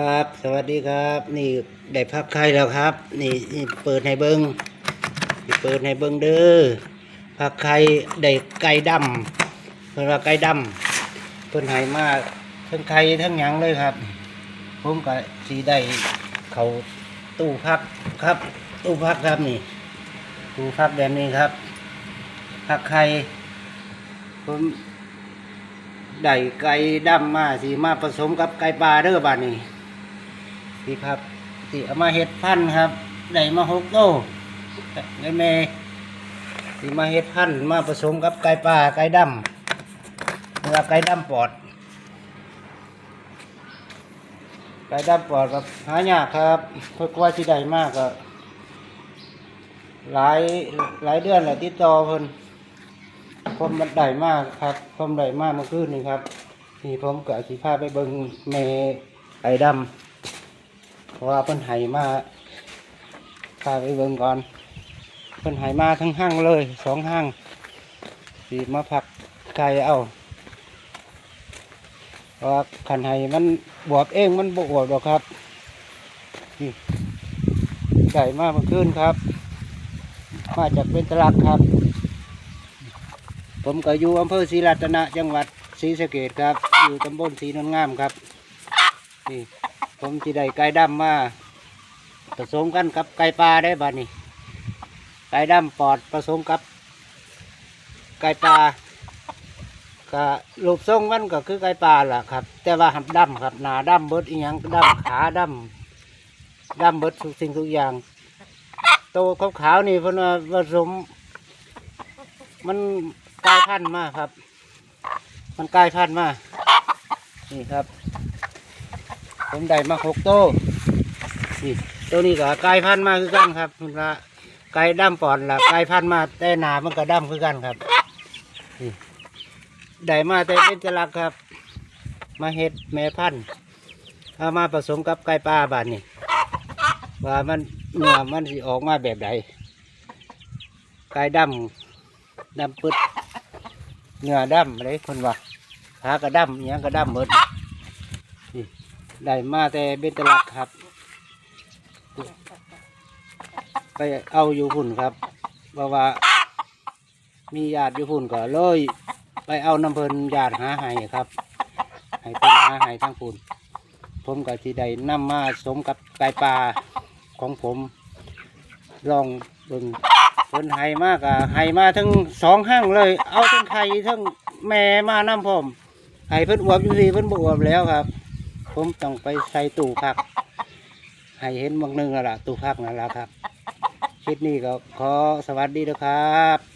ครับ สวัสดีครับ นี่ได้พักไข่แล้วครับ นี่นี่เปิดให้เบิงนี่เปิดให้เบิ้งเด้อพักไข่ได้ไก่ดำเพิ่นว่าไก่ดำเพิ่นให้มาทั้งไข่ทั้งหยังเลยครับ ผมก็สีได้เขาตู้พักครับ ตู้พักครับนี่ ตู้พักแบบนี้ครับพักไข่ผมได้ไก่ดำมาสีมาผสมกับไก่ปลาเด้อบ้านนี้ สีครับสีเอามาเห็ดพันธุ์ครับได้มาหกโตไก่แม่สีมาเห็ดพันธุ์มาผสมกับไก่ปลาไก่ดำเนื้อไก่ดำปอด ไก่ดำปอดกับหายากครับเพื่อกว่าที่ใดมากก็หลายหลายเดือนแหละติดต่อเพิ่นผมมันได้มากครับผมได้มากเมื่อคืนนี่ครับนี่ผมกับสีผ้าไปเบิ่งเมไก่ดำ เพราะว่าเพิ่นไห้มาพาไปเบิ่งก่อนเพิ่นไห้มาทั้งห้างเลยสองห้างสีมาผักไก่เอาเพราะว่าขันไห้มันบวบเองมันบวบหรอกครับไก่มากเมื่อคืนครับ มาจากเป็นตลักครับ ผมก็อยู่อำเภอศรีรัตนะจังหวัดศรีสะเกดครับ อยู่ตำบลศรีนนงามครับนี่ ผมที่ได้ไก่ดำมาผสมกันกับไก่ปลาได้บ้านี้ ไก่ดำปอดผสมกับ ไก่ปลาก็รูปทรงมันก็คือไก่ปลาล่ะครับ แต่ว่าหับดำครับหนาดำเบิดอีหยังดำขาดำดำเบิดทุกสิ่งทุกอย่างโตขาวๆนี่เพนว่าผสม มันกลายพันธุ์มากครับ มันกลายพันธุ์มากนี่ครับ ผมได้มาหกโตนี่ตัวนี้ก็กลายพันธุ์มากคือกันครับคุณละไก่ดำปอนล่ะกลายพันธุ์มาแต่หนามันก็ดำคือกันครับได้มาแต่เป็นจลักครับ มาเห็ดแม่พันธุ์เอามาผสมกับไก่ปลาบานนี่ว่ามันเนื้อมันสิออกมาแบบใดไก่ดำดำปึดเนื้อดำอะไรคนว่าขากระดำอิหยังกระดำหมดนี่ ได้มาแต่เป็นจลักครับ ไปเอาอยู่หุ่นครับเพราะว่า มีญาติอยู่หุ่นก็เลย ไปเอาน้ำเพลินญาติหาให้ครับให้เพิ่นหาให้ทั้งปุ่นผมกับที่ได้นำมาสมกับไก่ปลาของผมลองเบิ่งเพิ่นให้มากอะให้มาทั้งสองห้างเลย เอาทั้งไข่ทั้งแม่มาน้ำผมให้เพิ่นอวบอยู่ดีเพิ่นบอวบแล้วครับ ผมต้องไปใส่ตู้พัก ให้เห็นบางหนึงแล้วล่ะตู้พักนั่นแหละครับ คลิปนี้ก็ขอสวัสดีนะครับ